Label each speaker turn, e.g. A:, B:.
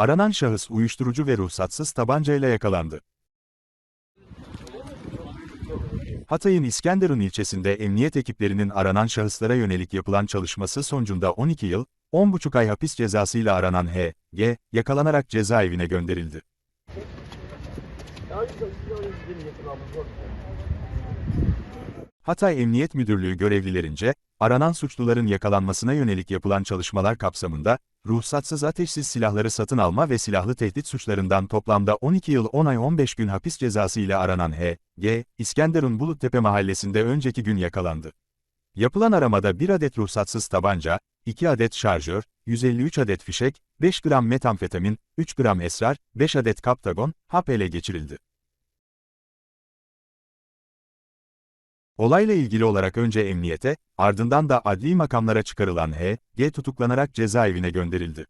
A: Aranan şahıs uyuşturucu ve ruhsatsız tabancayla yakalandı. Hatay'ın İskenderun ilçesinde emniyet ekiplerinin aranan şahıslara yönelik yapılan çalışması sonucunda 12 yıl, 10,5 ay hapis cezasıyla aranan H, G, yakalanarak cezaevine gönderildi. Hatay Emniyet Müdürlüğü görevlilerince, aranan suçluların yakalanmasına yönelik yapılan çalışmalar kapsamında, ruhsatsız ateşsiz silahları satın alma ve silahlı tehdit suçlarından toplamda 12 yıl 10 ay 15 gün hapis cezası ile aranan H, G, İskenderun Buluttepe mahallesinde önceki gün yakalandı. Yapılan aramada 1 adet ruhsatsız tabanca, 2 adet şarjör, 153 adet fişek, 5 gram metamfetamin, 3 gram esrar, 5 adet kaptagon, hap ele geçirildi. Olayla ilgili olarak önce emniyete, ardından da adli makamlara çıkarılan H, G tutuklanarak cezaevine gönderildi.